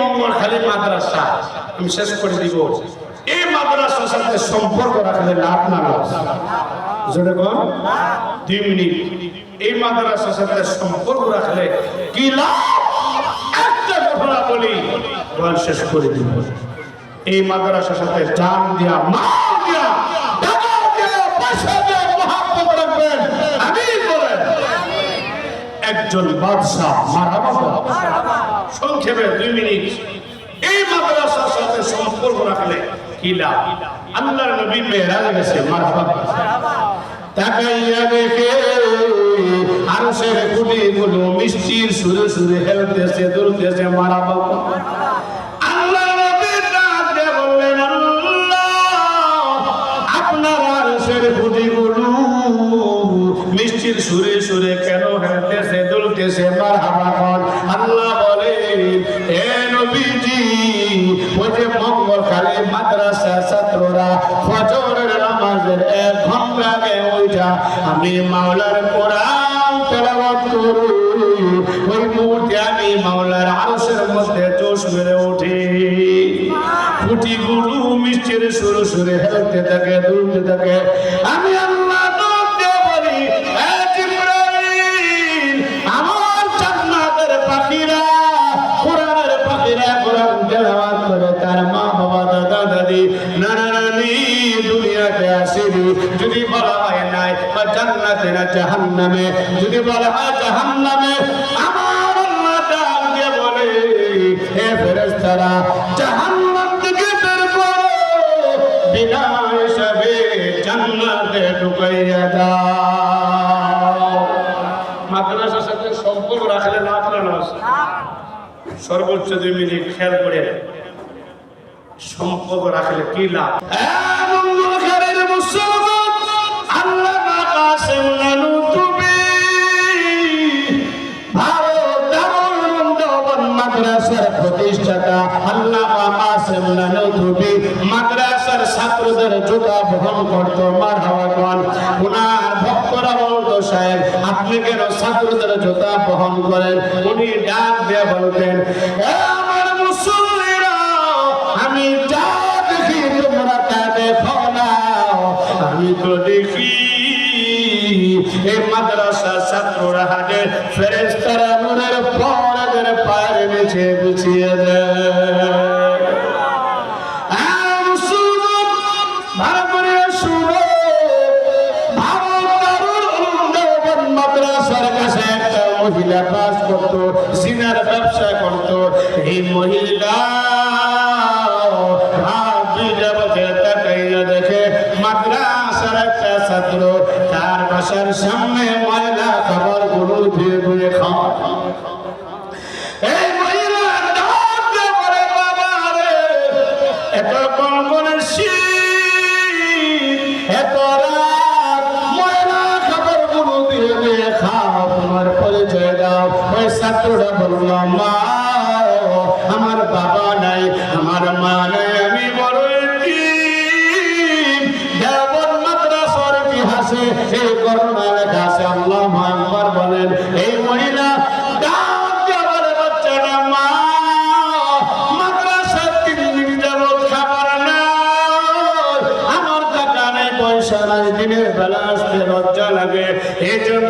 মঙ্গল খালি মাদ্রাসা। আমি শেষ করে দিব। এই মাদ্রাসার সাথে সম্পর্ক রাখলে লাভ না এই মাদ্রাসার সাথে সম্পর্ক রাখলে কি লাভ? একটা ঘটনা বলি শেষ করে দিব। এই মাদ্রাসার সাথে জান দিয়া আমি বলেন। একজন বাদশাহ মারা বাবা সংক্ষেপে দুই মিনিট। এই মাদ্রাসার সাথে সম্পর্ক রাখলে কি লাভ? আল্লাহর নবী মেহরাজ গেছে তাকাইয়া দেখে আরশেরগুলো মিষ্টির সুরে সুরে হেলতেছে, দুলতেছে মারা বাবা সুরে সুরে কেন হেলতেছে, দুলতেছে, মারহাবা কর। নামাজের এক ঘণ্টা আগে ওইটা আমি মাওলার কোরআন তেলাওয়াত করি। ওই মুহূর্তে আমি মাওলার আরশের মধ্যে জোশ মেরে উঠি। ফুটি গুরু মিষ্টির সুরে সুরে হেলতে থাকে, দুলতে থাকে। আমি হয় সম্পর্ক রাখলে সর্বোচ্চ দুই মিনিট খেয়াল করে সম্পর্ক রাখলে কি লাভ? করত মার কন ওনার ভক্তরা বলতো, সাহেব, আপনি কেন ছাত্রদের জোতা বহন করেন? উনি ডাক দিয়ে বলতেন মহিলা কাজ করত সিনার ব্যবসা করত। এই মহিলা পরিচয় দাও।" ওই ছাত্রটা বলল, "মা, আমার বাবা নাই আমার মা নাই আমি বড় মাদ্রাসার ইতিহাসে এই ঘটনা লেখা আছে। আল্লাহ আকবার বলেন এই মহিলা পয়সা নাই দিনের বেলা আসতে লজ্জা লাগে। এই জন্য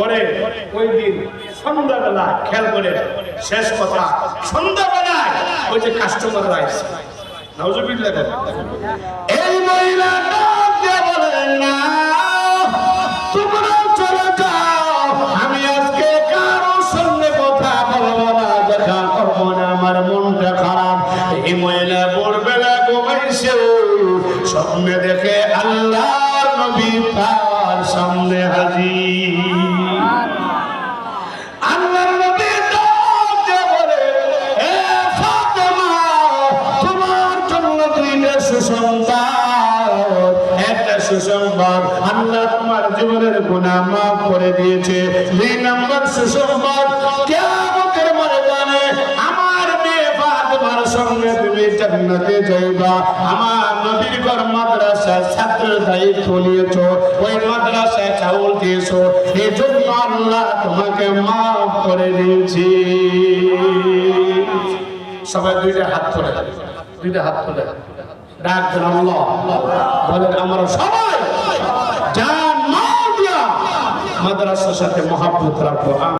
পরে ওই দিন সন্ধ্যাবেলা খেয়াল করে শেষ কথা সন্ধ্যাবেলায় ওই যে কাস্টমাররা বলেন। এই মহিলা না? তোমরা আজকে কথা দেখা স্বপ্নে দেখে আল্লাহ নবী তার সামনে হাজির। সুসংবাদ আল্লাহ তোমার জীবনের গুনাহ মাফ করে দিয়েছে। দুই নম্বর সুসংবাদ কিয়ামতের ময়দানে আমার মেয়ে ফাতেমার সঙ্গে তুমি জান্নাতে যাইবা। আমার নবীর সবাই দুইটা হাত তোলে দুইটা হাত তোলে ডাক আল্লাহ। বলেন, আমরা সবাই দিয়া মাদ্রাসার সাথে মহাব্বত রাখব।